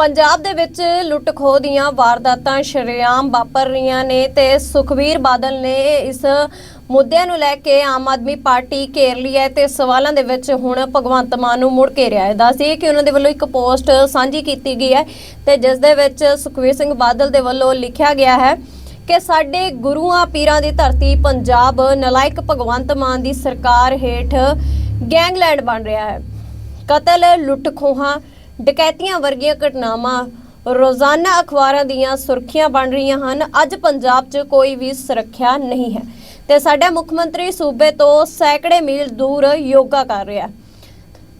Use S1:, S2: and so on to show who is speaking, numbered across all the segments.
S1: ਪੰਜਾਬ ਦੇ ਵਿੱਚ ਲੁੱਟ ਖੋਹ ਦੀਆਂ ਵਾਰਦਾਤਾਂ ਸ਼ਰੇਆਮ ਵਾਪਰ ਰਹੀਆਂ ਨੇ ਤੇ ਸੁਖਵੀਰ ਬਾਦਲ ਨੇ ਇਸ ਮੁੱਦਿਆਂ ਨੂੰ ਲੈ ਕੇ ਆਮ ਆਦਮੀ ਪਾਰਟੀ ਘੇਰ ਲਈ ਹੈ ਤੇ ਸਵਾਲਾਂ ਦੇ ਵਿੱਚ ਹੁਣ ਭਗਵੰਤ ਮਾਨ ਨੂੰ ਮੁੜ ਘੇਰਿਆ ਹੈ ਦੱਸਦੀ ਕਿ ਉਹਨਾਂ ਦੇ ਵੱਲੋਂ ਇੱਕ ਪੋਸਟ ਸਾਂਝੀ ਕੀਤੀ ਗਈ ਹੈ ਤੇ ਜਿਸ ਦੇ ਵਿੱਚ ਸੁਖਵੀਰ ਸਿੰਘ ਬਾਦਲ ਦੇ ਵੱਲੋਂ ਲਿਖਿਆ ਗਿਆ ਹੈ ਕਿ ਸਾਡੇ ਗੁਰੂਆਂ ਪੀਰਾਂ ਦੀ ਧਰਤੀ ਪੰਜਾਬ ਨਲਾਇਕ ਭਗਵੰਤ ਮਾਨ ਦੀ ਸਰਕਾਰ ਹੇਠ ਗੈਂਗਲੈਂਡ ਬਣ ਰਿਹਾ ਹੈ। ਕਤਲ, ਲੁੱਟ ਖੋਹਾਂ ਡਕੈਤੀਆਂ ਵਰਗੀਆਂ ਘਟਨਾਵਾਂ ਰੋਜ਼ਾਨਾ ਅਖਬਾਰਾਂ ਦੀਆਂ ਸੁਰਖੀਆਂ ਬਣ ਰਹੀਆਂ ਹਨ। ਅੱਜ ਪੰਜਾਬ 'ਚ ਕੋਈ ਵੀ ਸੁਰੱਖਿਆ ਨਹੀਂ ਹੈ। ਤੇ ਸਾਡਾ ਮੁੱਖ ਮੰਤਰੀ ਸੂਬੇ ਤੋਂ ਸੈਂਕੜੇ ਮੀਲ ਦੂਰ ਯੋਗਾ ਕਰ ਰਿਹਾ ਹੈ।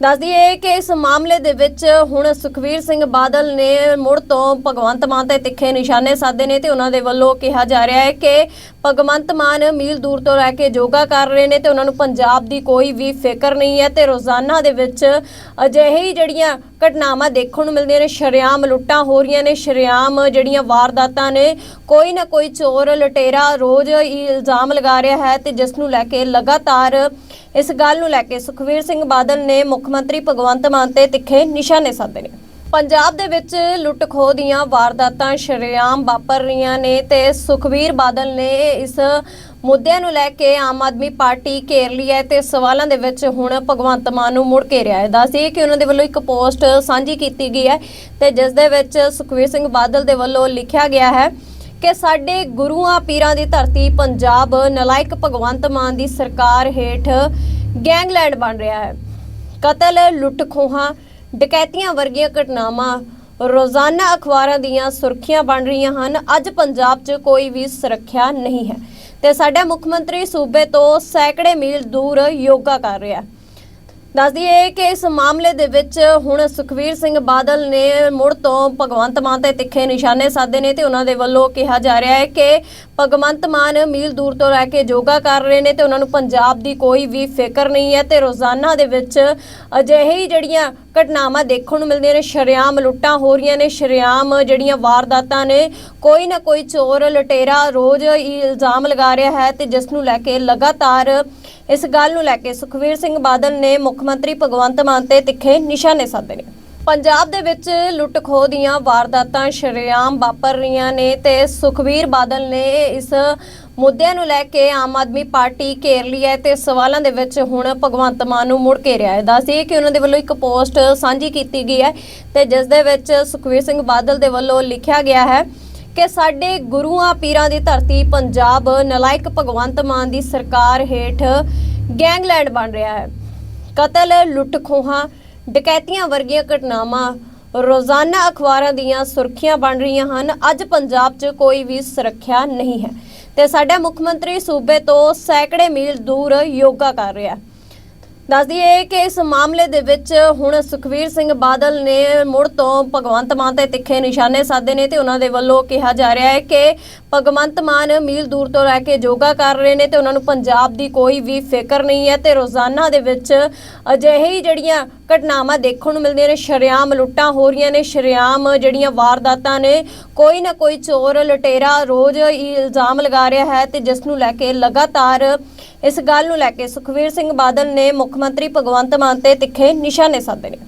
S1: ਦੱਸਦੀ ਹੈ ਕਿ ਇਸ ਮਾਮਲੇ ਦੇ ਵਿੱਚ ਹੁਣ ਸੁਖਵੀਰ ਸਿੰਘ ਬਾਦਲ ਨੇ ਮੁੜ ਤੋਂ ਭਗਵੰਤ ਮਾਨ ਤੇ ਤਿੱਖੇ ਨਿਸ਼ਾਨੇ ਸਾਧੇ ਨੇ ਤੇ ਉਹਨਾਂ ਦੇ ਵੱਲੋਂ ਕਿਹਾ ਜਾ ਰਿਹਾ ਹੈ ਕਿ ਭਗਵੰਤ ਮਾਨ ਮੀਲ ਦੂਰ ਤੋਂ ਰਹਿ ਕੇ ਯੋਗਾ ਕਰ ਰਹੇ ਨੇ ਤੇ ਉਹਨਾਂ ਨੂੰ ਪੰਜਾਬ ਦੀ ਕੋਈ ਵੀ ਫਿਕਰ ਨਹੀਂ ਹੈ ਤੇ ਰੋਜ਼ਾਨਾ ਦੇ ਵਿੱਚ ਅਜਿਹੇ ਹੀ ਜਿਹੜੀਆਂ ਘਟਨਾਵਾਂ ਦੇਖਣ ਨੂੰ ਮਿਲਦੀਆਂ ਨੇ, ਸ਼ਰੇਆਮ ਲੁੱਟਾਂ ਹੋ ਰਹੀਆਂ ਨੇ, ਸ਼ਰੇਆਮ ਜਿਹੜੀਆਂ ਵਾਰਦਾਤਾਂ ਨੇ, ਕੋਈ ਨਾ ਕੋਈ ਚੋਰ ਲਟੇਰਾ ਰੋਜ਼ ਹੀ ਇਲਜ਼ਾਮ ਲਗਾ ਰਿਹਾ ਹੈ ਤੇ ਜਿਸ ਨੂੰ ਲੈ ਕੇ ਲਗਾਤਾਰ ਇਸ ਗੱਲ ਨੂੰ ਲੈ ਕੇ ਸੁਖਵੀਰ ਸਿੰਘ ਬਾਦਲ ਨੇ ਮੁੱਖ ਮੰਤਰੀ ਭਗਵੰਤ ਮਾਨ ਤੇ ਤਿੱਖੇ ਨਿਸ਼ਾਨੇ ਸਾਧੇ ਨੇ। ਪੰਜਾਬ ਦੇ ਵਿੱਚ ਲੁੱਟ ਖੋਹ ਦੀਆਂ ਵਾਰਦਾਤਾਂ ਸ਼ਰੇਆਮ ਵਾਪਰ ਰਹੀਆਂ ਨੇ ਤੇ ਸੁਖਵੀਰ ਬਾਦਲ ਨੇ ਇਸ ਮੁੱਦਿਆਂ ਨੂੰ ਲੈ ਕੇ ਆਮ ਆਦਮੀ ਪਾਰਟੀ ਘੇਰ ਲਈ ਹੈ ਤੇ ਸਵਾਲਾਂ ਦੇ ਵਿੱਚ ਹੁਣ ਭਗਵੰਤ ਮਾਨ ਨੂੰ ਮੁੜ ਘੇਰਿਆ ਹੈ। ਦੱਸਦੀ ਕਿ ਉਹਨਾਂ ਦੇ ਵੱਲੋਂ ਇੱਕ ਪੋਸਟ ਸਾਂਝੀ ਕੀਤੀ ਗਈ ਹੈ ਤੇ ਜਿਸ ਦੇ ਵਿੱਚ ਸੁਖਵੀਰ ਸਿੰਘ ਬਾਦਲ ਦੇ ਵੱਲੋਂ ਲਿਖਿਆ ਗਿਆ ਹੈ ਕਿ ਸਾਡੇ ਗੁਰੂਆਂ ਪੀਰਾਂ ਦੀ ਧਰਤੀ ਪੰਜਾਬ ਨਲਾਇਕ ਭਗਵੰਤ ਮਾਨ ਦੀ ਸਰਕਾਰ ਹੇਠ ਗੈਂਗਲੈਂਡ ਬਣ ਰਿਹਾ ਹੈ। ਕਤਲ, ਲੁੱਟ ਖੋਹਾਂ ਡਕੈਤੀਆਂ ਵਰਗੀਆਂ ਘਟਨਾਵਾਂ, ਰੋਜ਼ਾਨਾ ਅਖਬਾਰਾਂ ਦੀਆਂ ਸੁਰਖੀਆਂ ਬਣ ਰਹੀਆਂ ਹਨ। ਅੱਜ ਪੰਜਾਬ 'ਚ ਕੋਈ ਵੀ ਸੁਰੱਖਿਆ ਨਹੀਂ ਹੈ। ਤੇ ਸਾਡਾ ਮੁੱਖ ਮੰਤਰੀ ਸੂਬੇ ਤੋਂ ਸੈਂਕੜੇ ਮੀਲ ਦੂਰ ਯੋਗਾ ਕਰ ਰਿਹਾ ਹੈ। ਦੱਸਦੀ ਹੈ ਕਿ ਇਸ ਮਾਮਲੇ ਦੇ ਵਿੱਚ ਹੁਣ ਸੁਖਵੀਰ ਸਿੰਘ ਬਾਦਲ ਨੇ ਮੁੜ ਤੋਂ ਭਗਵੰਤ ਮਾਨ ਤੇ ਤਿੱਖੇ ਨਿਸ਼ਾਨੇ ਸਾਧੇ ਨੇ ਤੇ ਉਹਨਾਂ ਦੇ ਵੱਲੋਂ ਕਿਹਾ ਜਾ ਰਿਹਾ ਹੈ ਕਿ ਭਗਵੰਤ ਮਾਨ ਮੀਲ ਦੂਰ ਤੋਂ ਰਹਿ ਕੇ ਯੋਗਾ ਕਰ ਰਹੇ ਨੇ ਤੇ ਉਹਨਾਂ ਨੂੰ ਪੰਜਾਬ ਦੀ ਕੋਈ ਵੀ ਫਿਕਰ ਨਹੀਂ ਹੈ ਤੇ ਰੋਜ਼ਾਨਾ ਦੇ ਵਿੱਚ ਅਜਿਹੇ ਹੀ ਜਿਹੜੀਆਂ ਘਟਨਾਵਾਂ ਦੇਖਣ ਨੂੰ ਮਿਲਦੀਆਂ ਨੇ, ਸ਼ਰੇਆਮ ਲੁੱਟਾਂ ਹੋ ਰਹੀਆਂ ਨੇ, ਸ਼ਰੇਆਮ ਜਿਹੜੀਆਂ ਵਾਰਦਾਤਾਂ ਨੇ, ਕੋਈ ਨਾ ਕੋਈ ਚੋਰ ਲਟੇਰਾ ਰੋਜ਼ ਹੀ ਇਲਜ਼ਾਮ ਲਗਾ ਰਿਹਾ ਹੈ ਤੇ ਜਿਸ ਨੂੰ ਲੈ ਕੇ ਲਗਾਤਾਰ ਇਸ ਗੱਲ ਨੂੰ ਲੈ ਕੇ ਸੁਖਵੀਰ ਸਿੰਘ ਬਾਦਲ ਨੇ ਮੁੱਖ ਮੰਤਰੀ ਭਗਵੰਤ ਮਾਨ ਤੇ ਤਿੱਖੇ ਨਿਸ਼ਾਨੇ ਸਾਧੇ ਨੇ। ਪੰਜਾਬ ਦੇ ਵਿੱਚ ਲੁੱਟ ਖੋਹ ਦੀਆਂ ਵਾਰਦਾਤਾਂ ਸ਼ਰੇਆਮ ਵਾਪਰ ਰਹੀਆਂ ਨੇ ਤੇ ਸੁਖਵੀਰ ਬਾਦਲ ਨੇ ਇਸ ਮੁੱਦਿਆਂ ਨੂੰ ਲੈ ਕੇ ਆਮ ਆਦਮੀ ਪਾਰਟੀ ਘੇਰ ਲਈ ਹੈ ਤੇ ਸਵਾਲਾਂ ਦੇ ਵਿੱਚ ਹੁਣ ਭਗਵੰਤ ਮਾਨ ਨੂੰ ਮੁੜ ਘੇਰਿਆ ਹੈ। ਦੱਸਦੀ ਕਿ ਉਹਨਾਂ ਦੇ ਵੱਲੋਂ ਇੱਕ ਪੋਸਟ ਸਾਂਝੀ ਕੀਤੀ ਗਈ ਹੈ ਤੇ ਜਿਸ ਦੇ ਵਿੱਚ ਸੁਖਵੀਰ ਸਿੰਘ ਬਾਦਲ ਦੇ ਵੱਲੋਂ ਲਿਖਿਆ ਗਿਆ ਹੈ ਕਿ ਸਾਡੇ ਗੁਰੂਆਂ ਪੀਰਾਂ ਦੀ ਧਰਤੀ ਪੰਜਾਬ ਨਲਾਇਕ ਭਗਵੰਤ ਮਾਨ ਦੀ ਸਰਕਾਰ ਹੇਠ ਗੈਂਗਲੈਂਡ ਬਣ ਰਿਹਾ ਹੈ। ਕਤਲ ਲੁੱਟ ਖੋਹਾਂ ਡਕੈਤੀਆਂ ਵਰਗੀਆਂ ਘਟਨਾਵਾਂ, ਰੋਜ਼ਾਨਾ ਅਖਬਾਰਾਂ ਦੀਆਂ ਸੁਰਖੀਆਂ ਬਣ ਰਹੀਆਂ ਹਨ। ਅੱਜ ਪੰਜਾਬ 'ਚ ਕੋਈ ਵੀ ਸੁਰੱਖਿਆ ਨਹੀਂ ਹੈ। ਤੇ ਸਾਡਾ ਮੁੱਖ ਮੰਤਰੀ ਸੂਬੇ ਤੋਂ ਸੈਂਕੜੇ ਮੀਲ ਦੂਰ ਯੋਗਾ ਕਰ ਰਿਹਾ ਹੈ। ਦੱਸਦੀ ਹੈ ਕਿ ਇਸ ਮਾਮਲੇ ਦੇ ਵਿੱਚ ਹੁਣ ਸੁਖਵੀਰ ਸਿੰਘ ਬਾਦਲ ਨੇ ਮੁੜ ਤੋਂ ਭਗਵੰਤ ਮਾਨ ਤੇ ਤਿੱਖੇ ਨਿਸ਼ਾਨੇ ਸਾਧੇ ਨੇ ਤੇ ਉਹਨਾਂ ਦੇ ਵੱਲੋਂ ਕਿਹਾ ਜਾ ਰਿਹਾ ਹੈ ਕਿ ਭਗਵੰਤ ਮਾਨ ਮੀਲ ਦੂਰ ਤੋਂ ਰਹਿ ਕੇ ਯੋਗਾ ਕਰ ਰਹੇ ਨੇ ਤੇ ਉਹਨਾਂ ਨੂੰ ਪੰਜਾਬ ਦੀ ਕੋਈ ਵੀ ਫਿਕਰ ਨਹੀਂ ਹੈ ਤੇ ਰੋਜ਼ਾਨਾ ਦੇ ਵਿੱਚ ਅਜਿਹੇ ਹੀ ਜਿਹੜੀਆਂ ਘਟਨਾਵਾਂ ਦੇਖਣ ਨੂੰ ਮਿਲਦੀਆਂ ਨੇ, ਸ਼ਰੇਆਮ ਲੁੱਟਾਂ ਹੋ ਰਹੀਆਂ ਨੇ, ਸ਼ਰੇਆਮ ਜਿਹੜੀਆਂ ਵਾਰਦਾਤਾਂ ਨੇ, ਕੋਈ ਨਾ ਕੋਈ ਚੋਰ ਲਟੇਰਾ ਰੋਜ਼ ਹੀ ਇਲਜ਼ਾਮ ਲਗਾ ਰਿਹਾ ਹੈ ਤੇ ਜਿਸ ਨੂੰ ਲੈ ਕੇ ਲਗਾਤਾਰ ਇਸ ਗੱਲ ਨੂੰ ਲੈ ਕੇ ਸੁਖਵੀਰ ਸਿੰਘ ਬਾਦਲ ਨੇ ਮੁੱਖ ਮੰਤਰੀ ਭਗਵੰਤ ਮਾਨ ਤੇ ਤਿੱਖੇ ਨਿਸ਼ਾਨੇ ਸਾਧੇ ਨੇ।